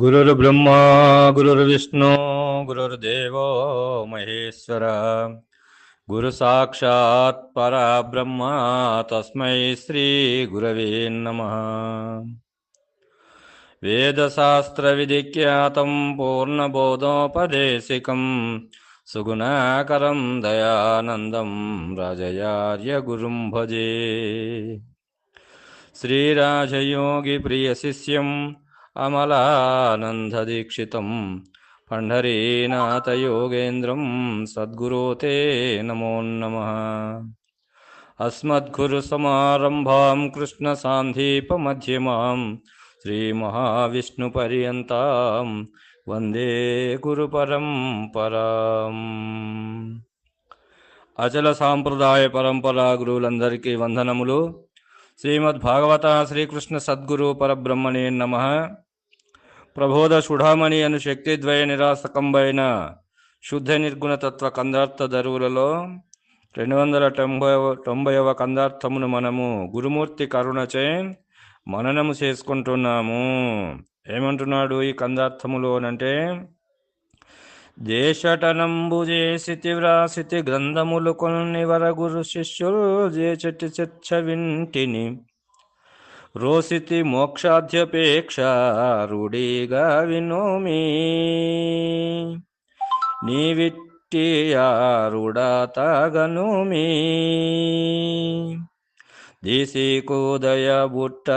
गुरुर्ब्रह्मा गुरुर्विष्णु गुरुर्देवो महेश्वर। गुरुसाक्षात् परब्रह्म तस्मै श्रीगुरवे नमः। वेदशास्त्रविधिख्यातं पूर्णबोधोपदेशिकं सुगुणाकरं दयानन्दं राजयार्यगुरुं भजे। श्रीराजयोगिप्रियशिष्यम् అమలానందదీక్షితం పండరీనాథయోగేంద్రం సద్గురో నమో నమ. అస్మద్గురుసమారంభాం కృష్ణసాందీపమ్యమాం శ్రీమహావిష్ణుపర్యంత వందే గురుపరంపరాం అచల సాంప్రదాయ పరంపరా గురువులందరికీ వందనములు. శ్రీమద్భాగవత శ్రీకృష్ణ సద్గురు పరబ్రహ్మణే నమ. ప్రబోధ సుఢామణి అను శక్తిద్వయ నిరాసకంబైన శుద్ధ నిర్గుణ తత్వ కందార్థ దరువులలో రెండు వందల తొంభై తొంభైవ కందార్థమును మనము గురుమూర్తి కరుణచే మననము చేసుకుంటున్నాము. ఏమంటున్నాడు ఈ కందార్థములోనంటే దేశటనంబు చేసితి వ్రాసితి గ్రంథములు కొన్ని వరగురు శిష్యులు చేచటి చర్చ వింటిని. రోసితి మోక్షాధ్యపేక్ష రూఢిగా వినోమి. నీవిట్టియారుడాతగనుమి దేశీకోదయ బుట్ట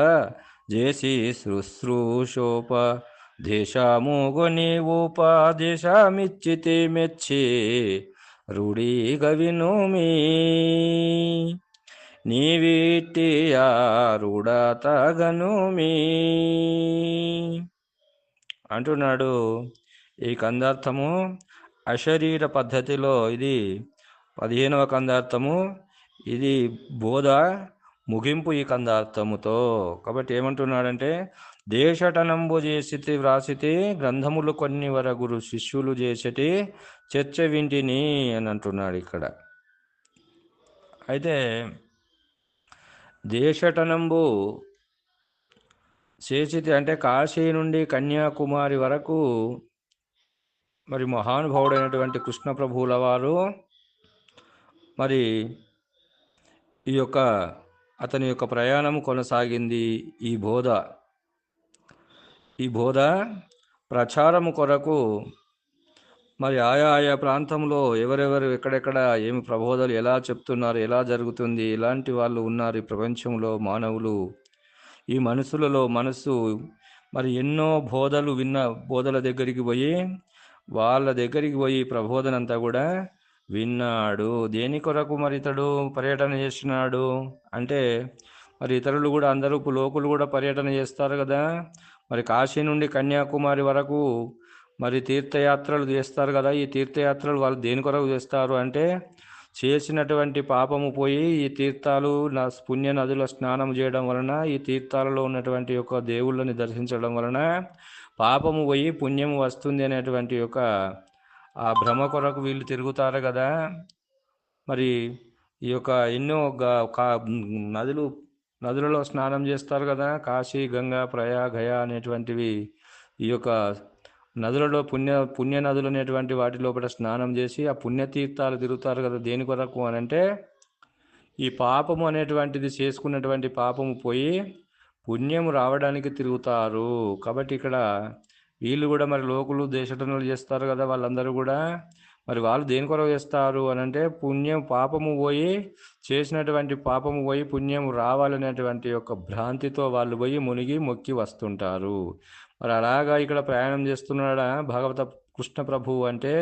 జేసి శుశ్రూషోప దేశాముగొని ఉపదేశమిచ్చితి మెచ్చి రూఢిగా వినోమి నీవిట్టియారుడతగనుమి అంటున్నాడు. ఈ కందార్థము అశరీర పద్ధతిలో ఇది పదిహేనవ కందార్థము. ఇది బోధ ముగింపు ఈ కందార్థముతో. కాబట్టి ఏమంటున్నాడంటే దేశటనంబు చేసితి వ్రాసితి గ్రంథములు కొన్ని వరగురు శిష్యులు చేసటి చర్చ వింటిని అని అంటున్నాడు ఇక్కడ. అయితే దేశటనంబు చేసితి అంటే కాశీ నుండి కన్యాకుమారి వరకు మరి మహానుభావుడైనటువంటి కృష్ణప్రభువుల వారు మరి ఈ యొక్క అతని యొక్క ప్రయాణం కొనసాగింది ఈ బోధ. ఈ బోధ ప్రచారము కొరకు మరి ఆయా ఆయా ప్రాంతంలో ఎవరెవరు ఎక్కడెక్కడ ఏమి ప్రబోధలు ఎలా చెప్తున్నారు ఎలా జరుగుతుంది ఇలాంటి వాళ్ళు ఉన్నారు ఈ ప్రపంచంలో మానవులు. ఈ మనసులలో మనసు మరి ఎన్నో బోధలు విన్న బోధల దగ్గరికి పోయి వాళ్ళ దగ్గరికి పోయి ప్రబోధనంతా కూడా విన్నాడు. దేని కొరకు మరి ఇతడు పర్యటన చేస్తున్నాడు? అంటే మరి ఇతరులు కూడా అందరూ లోకులు కూడా పర్యటన చేస్తారు కదా. మరి కాశీ నుండి కన్యాకుమారి వరకు మరి తీర్థయాత్రలు చేస్తారు కదా ఈ తీర్థయాత్రలు వాళ్ళు దేని కొరకు చేస్తారు అంటే చేసినటువంటి పాపము పోయి ఈ తీర్థాలు నా పుణ్య నదుల స్నానం చేయడం వలన ఈ తీర్థాలలో ఉన్నటువంటి యొక్క దేవుళ్ళని దర్శించడం వలన పాపము పోయి పుణ్యము వస్తుంది అనేటువంటి యొక్క ఆ భ్రమ కొరకు వీళ్ళు తిరుగుతారు కదా. మరి ఈ యొక్క ఎన్నో నదులు నదులలో స్నానం చేస్తారు కదా? కాశీ గంగా ప్రయా గయా అనేటువంటివి ఈ యొక్క నదులలో పుణ్య పుణ్య నదులు అనేటువంటి వాటి లోపల స్నానం చేసి ఆ పుణ్యతీర్థాలు తిరుగుతారు కదా? దేని కొరకు అని అంటే ఈ పాపము అనేటువంటిది చేసుకున్నటువంటి పాపము పోయి పుణ్యం రావడానికి తిరుగుతారు. కాబట్టి ఇక్కడ వీళ్ళు కూడా మరి లోకులు దేశటనులు చేస్తారు కదా వాళ్ళందరూ కూడా. మరి వాళ్ళు దేని కొరకు చేస్తారు అని అంటే పుణ్యం పాపము పోయి చేసినటువంటి పాపము పోయి పుణ్యం రావాలనేటువంటి యొక్క భ్రాంతితో వాళ్ళు పోయి మునిగి మొక్కి వస్తుంటారు. మరి అలాగా ఇక్కడ ప్రయాణం చేస్తున్నాడా భగవత కృష్ణ ప్రభువు అంటే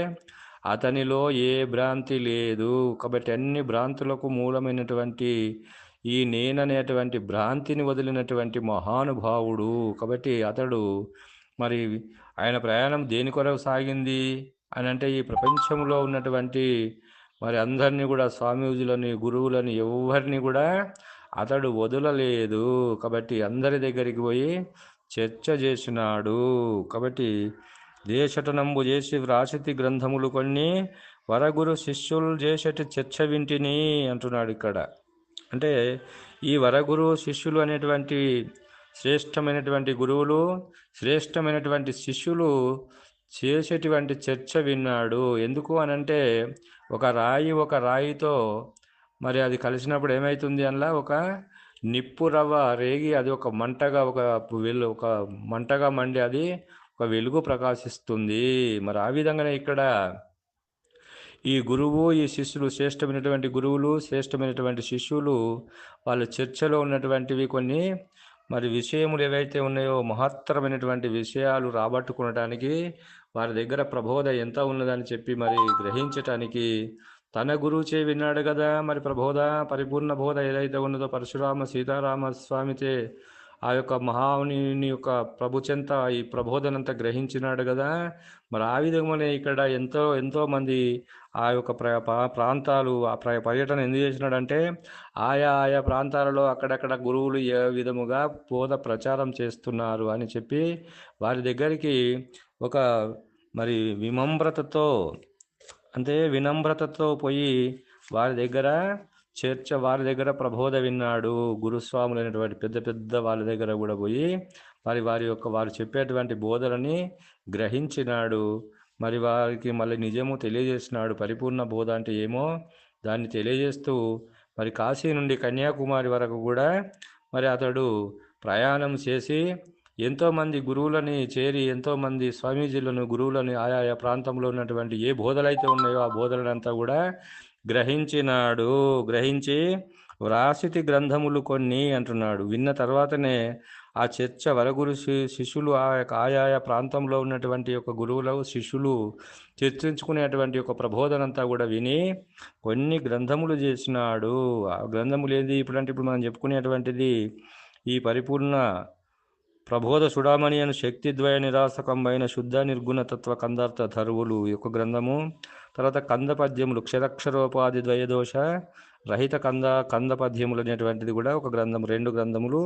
అతనిలో ఏ భ్రాంతి లేదు. కాబట్టి అన్ని భ్రాంతులకు మూలమైనటువంటి ఈ నేననేటువంటి భ్రాంతిని వదిలినటువంటి మహానుభావుడు. కాబట్టి అతడు మరి ఆయన ప్రయాణం దేని కొరకు సాగింది? అని అంటే ఈ ప్రపంచంలో ఉన్నటువంటి మరి అందరినీ కూడా స్వామీజులని గురువులని ఎవరిని కూడా అతడు వదలలేదు. కాబట్టి అందరి దగ్గరికి పోయి చర్చ చేసినాడు. కాబట్టి దేశటనంబు చేసి వ్రాసితి గ్రంథములు కొన్ని వరగురు శిష్యులు చేసేటి చర్చ వింటిని అంటున్నాడు ఇక్కడ. అంటే ఈ వరగురు శిష్యులు అనేటువంటి శ్రేష్టమైనటువంటి గురువులు శ్రేష్టమైనటువంటి శిష్యులు చేసేటువంటి చర్చ విన్నాడు. ఎందుకు అనంటే ఒక రాయి ఒక రాయితో మరి అది కలిసినప్పుడు ఏమవుతుంది అనలా ఒక నిప్పు రవ్వ రేగి అది ఒక మంటగా ఒక వెలు ఒక మంటగా మండి అది ఒక వెలుగు ప్రకాశిస్తుంది. మరి ఆ విధంగానే ఇక్కడ ఈ గురువు ఈ శిష్యులు శ్రేష్టమైనటువంటి గురువులు శ్రేష్టమైనటువంటి శిష్యులు వాళ్ళ చర్చలో ఉన్నటువంటివి కొన్ని మరి విషయములు ఏవైతే ఉన్నాయో మహత్తరమైనటువంటి విషయాలు రాబట్టుకునడానికి వారి దగ్గర ప్రబోధ ఎంత ఉన్నదని చెప్పి మరి గ్రహించటానికి తన గురువు చే విన్నాడు కదా. మరి ప్రబోధ పరిపూర్ణ బోధ ఏదైతే ఉన్నదో పరశురామ సీతారామ స్వామితే ఆ యొక్క మహాముని యొక్క ప్రభుచెంత ఈ ప్రబోధనంతా గ్రహించినాడు కదా. మరి ఆ విధంగానే ఇక్కడ ఎంతో ఎంతో మంది ఆ యొక్క ప్ర ప్రాంతాలు ఆ ప్ర పర్యటన ఎందుకు చేసినాడంటే ఆయా ఆయా ప్రాంతాలలో అక్కడక్కడ గురువులు ఏ విధముగా బోధ ప్రచారం చేస్తున్నారు అని చెప్పి వారి దగ్గరికి ఒక మరి వినమ్రతతో అంటే వినమ్రతతో పోయి వారి దగ్గర చర్చ వారి దగ్గర ప్రబోధ విన్నాడు గురుస్వాములైనటువంటి పెద్ద పెద్ద వాళ్ళ దగ్గర కూడా పోయి మరి వారి యొక్క వారు చెప్పేటువంటి బోధలని గ్రహించినాడు. మరి వారికి మళ్ళీ నిజము తెలియజేసినాడు. పరిపూర్ణ బోధ అంటే ఏమో దాన్ని తెలియజేస్తూ మరి కాశీ నుండి కన్యాకుమారి వరకు కూడా మరి అతడు ప్రయాణం చేసి ఎంతోమంది గురువులని చేరి ఎంతోమంది స్వామీజీలను గురువులను ఆయా ప్రాంతంలో ఉన్నటువంటి ఏ బోధలైతే ఉన్నాయో ఆ బోధలనంతా కూడా గ్రహించినాడు. గ్రహించి వ్రాసితి గ్రంథములు కొన్ని అంటున్నాడు. విన్న తర్వాతనే ఆ చర్చ వరగురు శి- శిష్యులు ఆ యొక్క ఆయా ప్రాంతంలో ఉన్నటువంటి యొక్క గురువులు శిష్యులు చర్చించుకునేటువంటి ఒక ప్రబోధనంతా కూడా విని కొన్ని గ్రంథములు చేసినాడు. ఆ గ్రంథములు ఏంది? ఇప్పుడంటే ఇప్పుడు మనం చెప్పుకునేటువంటిది ఈ పరిపూర్ణ ప్రబోధ సుడామణి అను శక్తిద్వయ నిరాసకంబైన శుద్ధ నిర్గుణ తత్వ కందార్థ ధరువులు యొక్క గ్రంథము. తర్వాత కంద పద్యములు క్షరక్షరోపాధి ద్వయదోష రహిత కంద కంద పద్యములు అనేటువంటిది కూడా ఒక గ్రంథం రెండు గ్రంథములు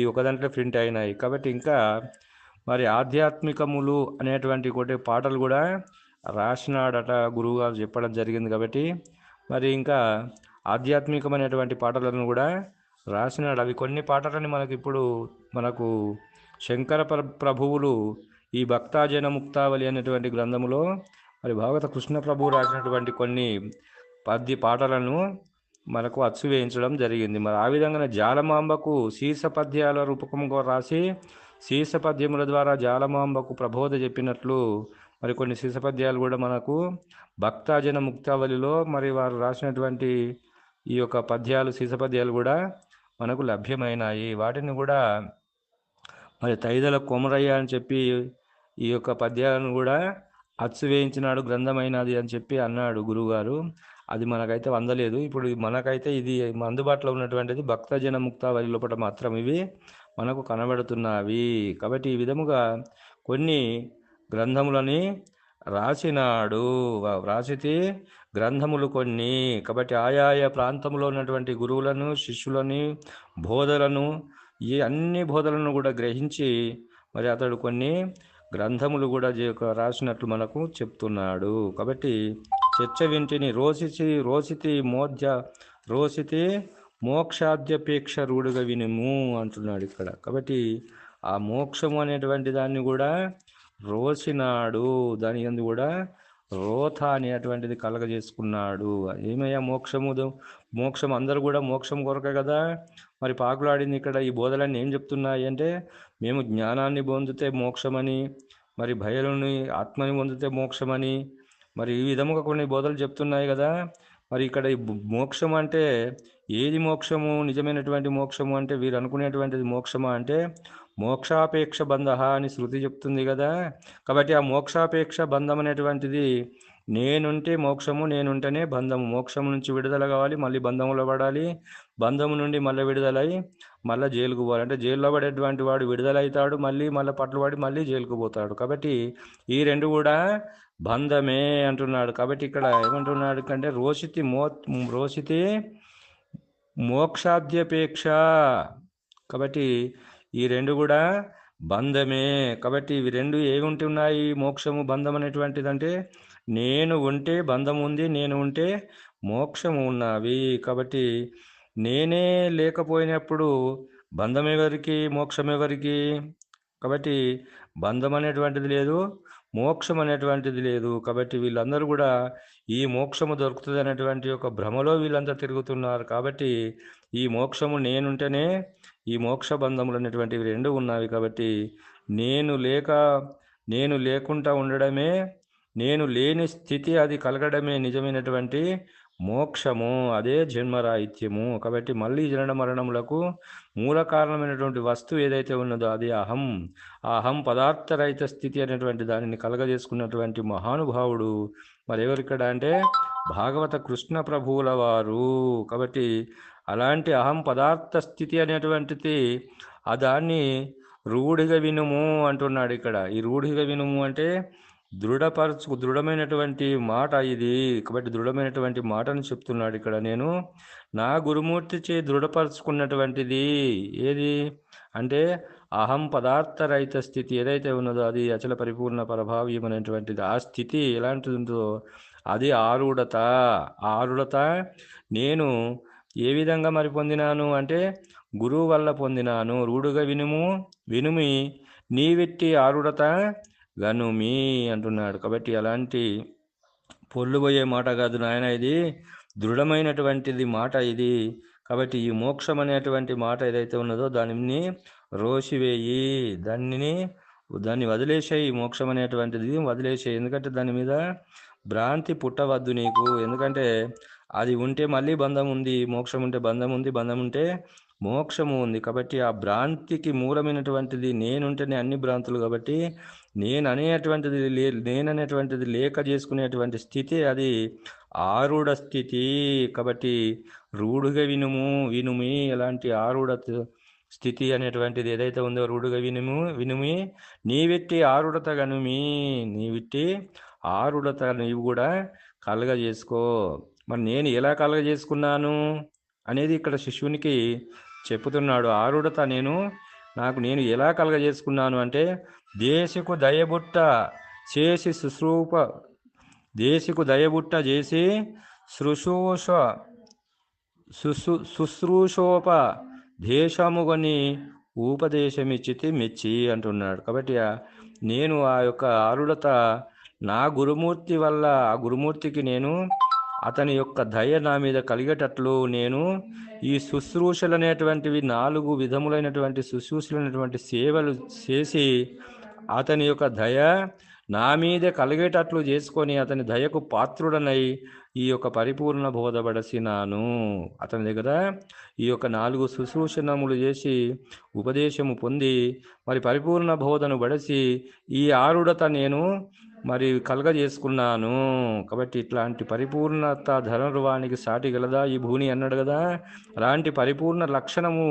ఈ ఒక దాంట్లో ప్రింట్ అయినాయి. కాబట్టి ఇంకా మరి ఆధ్యాత్మికములు అనేటువంటి ఒకటి పాటలు కూడా రాసినాడట గురువు గారు చెప్పడం జరిగింది కాబట్టి మరి ఇంకా ఆధ్యాత్మికమైనటువంటి పాటలను కూడా రాసినాడు. అవి కొన్ని పాటలని మనకి ఇప్పుడు మనకు శంకర ప్రభువులు ఈ భక్తాజన ముక్తావళి అనేటువంటి గ్రంథములో మరి భాగవత కృష్ణ ప్రభువు రాసినటువంటి కొన్ని పద్య పాటలను మనకు అచ్చు వేయించడం జరిగింది. మరి ఆ విధంగా జాలమాంబకు శీర్ష పద్యాల రూపకంగా రాసి శీర్ష పద్యముల ద్వారా జాలమాంబకు ప్రబోధ చెప్పినట్లు మరి కొన్ని శీర్ష పద్యాలు కూడా మనకు భక్తాజన ముక్తావళిలో మరి వారు రాసినటువంటి ఈ యొక్క పద్యాలు శీర్ష పద్యాలు కూడా మనకు లభ్యమైనాయి. వాటిని కూడా మరి తైదల కొమరయ్య అని చెప్పి ఈ యొక్క పద్యాలను కూడా అచ్చు వేయించినాడు గ్రంథమైనది అని చెప్పి అన్నాడు గురువుగారు. అది మనకైతే అందలేదు. ఇప్పుడు మనకైతే ఇది అందుబాటులో ఉన్నటువంటిది భక్తజన ముక్తావళి లోపల మాత్రం ఇవి మనకు కనబడుతున్నవి. కాబట్టి ఈ విధముగా కొన్ని గ్రంథములని రాసినాడు. వ్రాసితే గ్రంథములు కొన్ని. కాబట్టి ఆయా ప్రాంతంలో ఉన్నటువంటి గురువులను శిష్యులని బోధలను ఈ అన్ని బోధలను కూడా గ్రహించి మరి అతడు కొన్ని గ్రంథములు కూడా రాసినట్లు మనకు చెప్తున్నాడు. కాబట్టి చర్చ వింటిని రోసిచి రోసితి మోధ్య రోసితి మోక్షాద్యపేక్ష రూఢిగా వినుము అంటున్నాడు ఇక్కడ. కాబట్టి ఆ మోక్షము అనేటువంటి దాన్ని కూడా రోసినాడు. దాని ఎందు కూడా రోత అనేటువంటిది కలగజేసుకున్నాడు. ఏమయ్యా మోక్షము? మోక్షం అందరూ కూడా మోక్షం కొరకే కదా? మరి పాకులాడింది ఇక్కడ ఈ బోధలన్నీ ఏం చెప్తున్నాయి అంటే మేము జ్ఞానాన్ని పొందితే మోక్షమని మరి భయలని ఆత్మని పొందితే మోక్షమని మరి ఈ విధముగా కొన్ని బోధలు చెప్తున్నాయి కదా? మరి ఇక్కడ ఈ మోక్షం అంటే ఏది మోక్షము? నిజమైనటువంటి మోక్షము అంటే వీరు అనుకునేటువంటిది మోక్షమా అంటే మోక్షాపేక్ష బంధ అని శృతి చెప్తుంది కదా. కాబట్టి ఆ మోక్షాపేక్ష బంధం అనేటువంటిది నేనుంటే మోక్షము నేనుంటేనే బంధము. మోక్షం నుంచి విడుదల కావాలి మళ్ళీ బంధంలో పడాలి. బంధము నుండి మళ్ళీ విడుదలై మళ్ళీ జైలుకు పోవాలి. అంటే జైల్లో పడేటువంటి వాడు విడుదలవుతాడు మళ్ళీ మళ్ళీ పట్లు పడి మళ్ళీ జైలుకు పోతాడు. కాబట్టి ఈ రెండు కూడా బంధమే అంటున్నాడు. కాబట్టి ఇక్కడ ఏమంటున్నాడు అంటే రోషితి మో రోషితి మోక్షాద్యపేక్ష. కాబట్టి ఈ రెండు కూడా బంధమే. కాబట్టి ఇవి రెండు ఏమి ఉంటున్నాయి మోక్షము బంధం అనేటువంటిది అంటే నేను ఉంటే బంధం ఉంది నేను ఉంటే మోక్షము ఉన్నవి. కాబట్టి నేనే లేకపోయినప్పుడు బంధం ఎవరికి మోక్షం ఎవరికి కాబట్టి బంధం అనేటువంటిది లేదు మోక్షం అనేటువంటిది లేదు. కాబట్టి వీళ్ళందరూ కూడా ఈ మోక్షము దొరుకుతుంది అనేటువంటి ఒక భ్రమలో వీళ్ళంతా తిరుగుతున్నారు. కాబట్టి ఈ మోక్షము నేనుంటేనే ఈ మోక్ష బంధములు అనేటువంటివి రెండు ఉన్నవి కాబట్టి నేను లేక నేను లేకుండా ఉండడమే నేను లేని స్థితి అది కలగడమే నిజమైనటువంటి మోక్షము అదే జన్మరాహిత్యము. కాబట్టి మళ్ళీ జనన మరణములకు మూల కారణమైనటువంటి వస్తువు ఏదైతే ఉన్నదో అది అహం. ఆ అహం పదార్థరహిత స్థితి అనేటువంటి దానిని కలగజేసుకున్నటువంటి మహానుభావుడు మరి ఎవరిక్కడ అంటే భాగవత కృష్ణ ప్రభువుల వారు. కాబట్టి అలాంటి అహం పదార్థ స్థితి అనేటువంటిది ఆ దాన్ని రూఢిగా వినుము అంటున్నాడు ఇక్కడ. ఈ రూఢిగా వినుము అంటే దృఢపరచు దృఢమైనటువంటి మాట ఇది. కాబట్టి దృఢమైనటువంటి మాటను చెప్తున్నాడు ఇక్కడ నేను. నా గురుమూర్తి చే దృఢపరచుకున్నటువంటిది ఏది? అంటే అహం పదార్థరహిత స్థితి ఏదైతే ఉన్నదో అది అచల పరిపూర్ణ పరభావ్యమైనటువంటిది ఆ స్థితి ఎలాంటిది ఉందో అది ఆరుడత ఆరుడత నేను ఏ విధంగా మరి పొందినాను అంటే గురువు వల్ల పొందినాను. రూఢుగా వినుము వినుమి నీవెట్టి ఆరుడత గనుమి అంటున్నాడు. కాబట్టి అలాంటి పొల్లుబోయే మాట కాదు నాయన ఇది. దృఢమైనటువంటిది మాట ఇది. కాబట్టి ఈ మోక్షం అనేటువంటి మాట ఏదైతే ఉన్నదో దానిని రోసివేయి. దానిని దాన్ని వదిలేసేయి. మోక్షం అనేటువంటిది వదిలేసేయి. ఎందుకంటే దాని మీద భ్రాంతి పుట్టవద్దు నీకు. ఎందుకంటే అది ఉంటే మళ్ళీ బంధం ఉంది మోక్షం ఉంటే బంధం ఉంది బంధం ఉంటే మోక్షము ఉంది. కాబట్టి ఆ భ్రాంతికి మూలమైనటువంటిది నేనుంటేనే అన్ని భ్రాంతులు కాబట్టి నేను అనేటువంటిది లే నేననేటువంటిది లేక చేసుకునేటువంటి స్థితి అది ఆరుడ స్థితి. కాబట్టి రూఢుగా వినుము వినుమి ఎలాంటి ఆరుడ స్థితి అనేటువంటిది ఏదైతే ఉందో రూఢుగా వినుము వినుమి. నీవెట్టి ఆరుడత గనుమి నీవిట్టి ఆరుడత నీవు కూడా కలగ చేసుకో మరి నేను ఎలా కలగ చేసుకున్నాను అనేది ఇక్కడ శిష్యునికి చెప్పుతున్నాడు. ఆరుడత నేను నాకు నేను ఎలా కలగజేసుకున్నాను అంటే దేశకు దయబుట్ట చేసి శుశ్రూప దేశకు దయబుట్ట చేసి శుశ్రూష శుశ్రు శుశ్రూషోప దేశముగని ఉపదేశమిచ్చితి మెచ్చి అంటున్నాడు. కాబట్టి నేను ఆ యొక్క ఆరుడత నా గురుమూర్తి వల్ల ఆ గురుమూర్తికి నేను అతని యొక్క దయ నా మీద కలిగేటట్లు నేను ఈ శుశ్రూషలు అనేటువంటివి నాలుగు విధములైనటువంటి శుశ్రూషలు అనేటువంటి సేవలు చేసి అతని యొక్క దయ నా మీద కలిగేటట్లు చేసుకొని అతని దయకు పాత్రుడనై ఈ యొక్క పరిపూర్ణ బోధపడసినాను. అతని దగ్గర ఈ యొక్క నాలుగు శుశ్రూషణములు చేసి ఉపదేశము పొంది మరి పరిపూర్ణ బోధను బడసి ఈ ఆరుడత నేను మరి కలగజేసుకున్నాను. కాబట్టి ఇట్లాంటి పరిపూర్ణత ధనరువానికి సాటి గలదా ఈ భూని అన్నాడు కదా. అలాంటి పరిపూర్ణ లక్షణము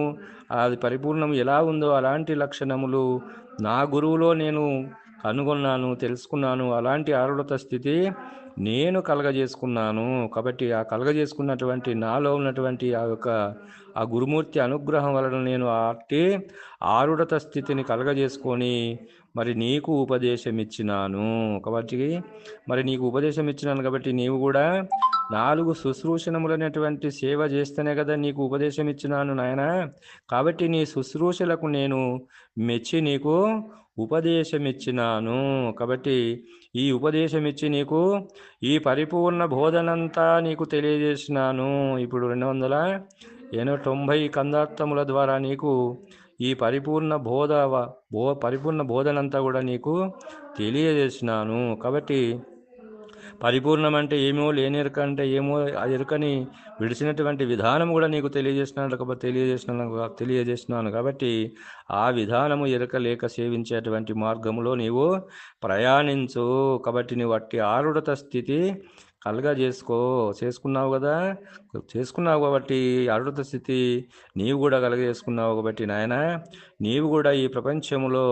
అది పరిపూర్ణము ఎలా ఉందో అలాంటి లక్షణములు నా గురువులో నేను కనుగొన్నాను తెలుసుకున్నాను. అలాంటి ఆరుడత స్థితి నేను కలగజేసుకున్నాను. కాబట్టి ఆ కలగజేసుకున్నటువంటి నాలో ఉన్నటువంటి ఆ యొక్క ఆ గురుమూర్తి అనుగ్రహం వలన నేను అట్టి ఆరుడత స్థితిని కలగజేసుకొని మరి నీకు ఉపదేశం ఇచ్చినాను కాబట్టి మరి నీకు ఉపదేశం ఇచ్చినాను కాబట్టి నీవు కూడా నాలుగు శుశ్రూషణములైనటువంటి సేవ చేస్తేనే కదా నీకు ఉపదేశం ఇచ్చినాను నాయన. కాబట్టి నీ శుశ్రూషలకు నేను మెచ్చి నీకు ఉపదేశం ఇచ్చినాను. కాబట్టి ఈ ఉపదేశం ఇచ్చి నీకు ఈ పరిపూర్ణ బోధనంతా నీకు తెలియజేసినాను. ఇప్పుడు రెండు వందల ఎనభై తొంభై కందార్థముల ద్వారా నీకు ఈ పరిపూర్ణ బోధ బో పరిపూర్ణ బోధనంతా కూడా నీకు తెలియజేసినాను. కాబట్టి పరిపూర్ణం అంటే ఏమో లేని ఎరుక అంటే ఏమో ఆ ఎరుకని విడిచినటువంటి విధానం కూడా నీకు తెలియజేస్తున్నాను కాబట్టి తెలియజేస్తున్నాను తెలియజేస్తున్నాను కాబట్టి ఆ విధానము ఎరుక లేక సేవించేటువంటి మార్గంలో నీవు ప్రయాణించు. కాబట్టి నీవు అట్టి ఆరుడత స్థితి కలగా చేసుకో. చేసుకున్నావు కదా? చేసుకున్నావు కాబట్టి అరుడత స్థితి నీవు కూడా కలగ చేసుకున్నావు కాబట్టి నాయన నీవు కూడా ఈ ప్రపంచంలో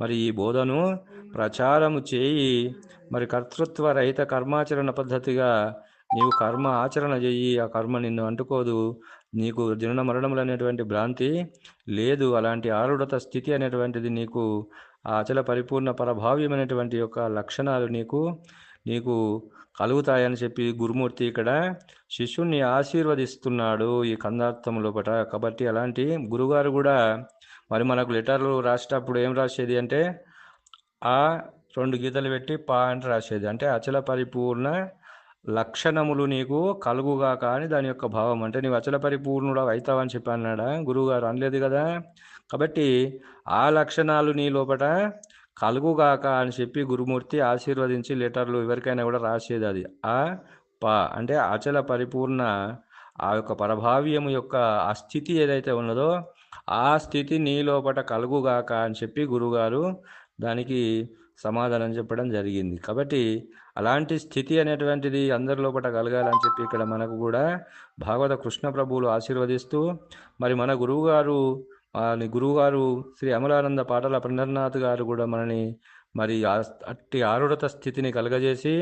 మరి ఈ బోధను ప్రచారము చేయి. మరి కర్తృత్వ రహిత కర్మాచరణ పద్ధతిగా నీవు కర్మ ఆచరణ చెయ్యి. ఆ కర్మ నిన్ను అంటుకోదు. నీకు జనన మరణములు అనేటువంటి భ్రాంతి లేదు. అలాంటి ఆరుడత స్థితి అనేటువంటిది నీకు ఆ అచల పరిపూర్ణ పరభావ్యమైనటువంటి యొక్క లక్షణాలు నీకు నీకు కలుగుతాయని చెప్పి గురుమూర్తి ఇక్కడ శిష్యుణ్ణి ఆశీర్వదిస్తున్నాడు ఈ కందార్థం లోపట. కాబట్టి అలాంటి గురుగారు కూడా మరి మనకు లెటర్లు రాసేటప్పుడు ఏం రాసేది అంటే ఆ రెండు గీతలు పెట్టి పా అంటే రాసేది. అంటే అచల పరిపూర్ణ లక్షణములు నీకు కలుగుగాక అని దాని యొక్క భావం. అంటే నీవు అచల పరిపూర్ణుడు అవుతావని చెప్పి అన్నాడా గురువుగారు అనలేదు కదా? కాబట్టి ఆ లక్షణాలు నీ లోపట కలుగుగాక అని చెప్పి గురుమూర్తి ఆశీర్వదించి లెటర్లు ఎవరికైనా కూడా రాసేది అది. ఆ పా అంటే అచల పరిపూర్ణ ఆ యొక్క పరభావ్యము యొక్క ఆ స్థితి ఏదైతే ఉన్నదో ఆ స్థితి నీ లోపట కలుగుగాక అని చెప్పి గురుగారు దానికి సమాధానం చెప్పడం జరిగింది. కాబట్టి అలాంటి స్థితి అనేటువంటిది అందరి లోపల కలగాలని చెప్పి ఇక్కడ మనకు కూడా భాగవత కృష్ణ ప్రభువులు ఆశీర్వదిస్తూ మరి మన గురువుగారు అని గురువుగారు శ్రీ అమలానంద పాటల పండర్నాథ్ గారు కూడా మనని మరి ఆ- అట్టి ఆరుడత స్థితిని కలగజేసి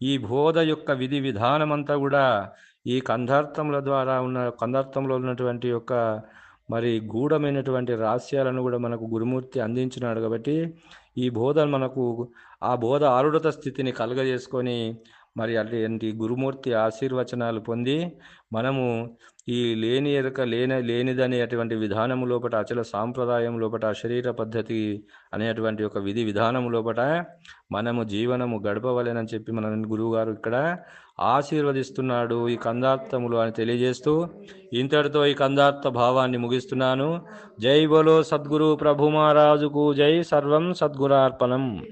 ఈ బోధ యొక్క విధి విధానమంతా కూడా ఈ కందార్థముల ద్వారా ఉన్న కందార్థంలో ఉన్నటువంటి యొక్క మరి గూఢమైనటువంటి రహస్యాలను కూడా మనకు గురుమూర్తి అందించినాడు కాబట్టి ఈ బోధ మనకు ఆ బోధ ఆరుడత స్థితిని కలుగజేసుకొని మరి అలాంటి గురుమూర్తి ఆశీర్వచనాలు పొంది మనము ఈ లేని ఎరుక లేని లేనిదనే అటువంటి విధానము లోపట అచల సాంప్రదాయం లోపట శరీర పద్ధతి అనేటువంటి ఒక విధి విధానము లోపట మనము జీవనము గడపవలేనని చెప్పి మన గురువుగారు ఇక్కడ ఆశీర్వదిస్తున్నాడు ఈ కందార్థములు అని తెలియజేస్తూ ఇంతటితో ఈ కందార్థ భావాన్ని ముగిస్తున్నాను. జై బోలో సద్గురు ప్రభు మహారాజుకు జై. సర్వం సద్గురార్పణం.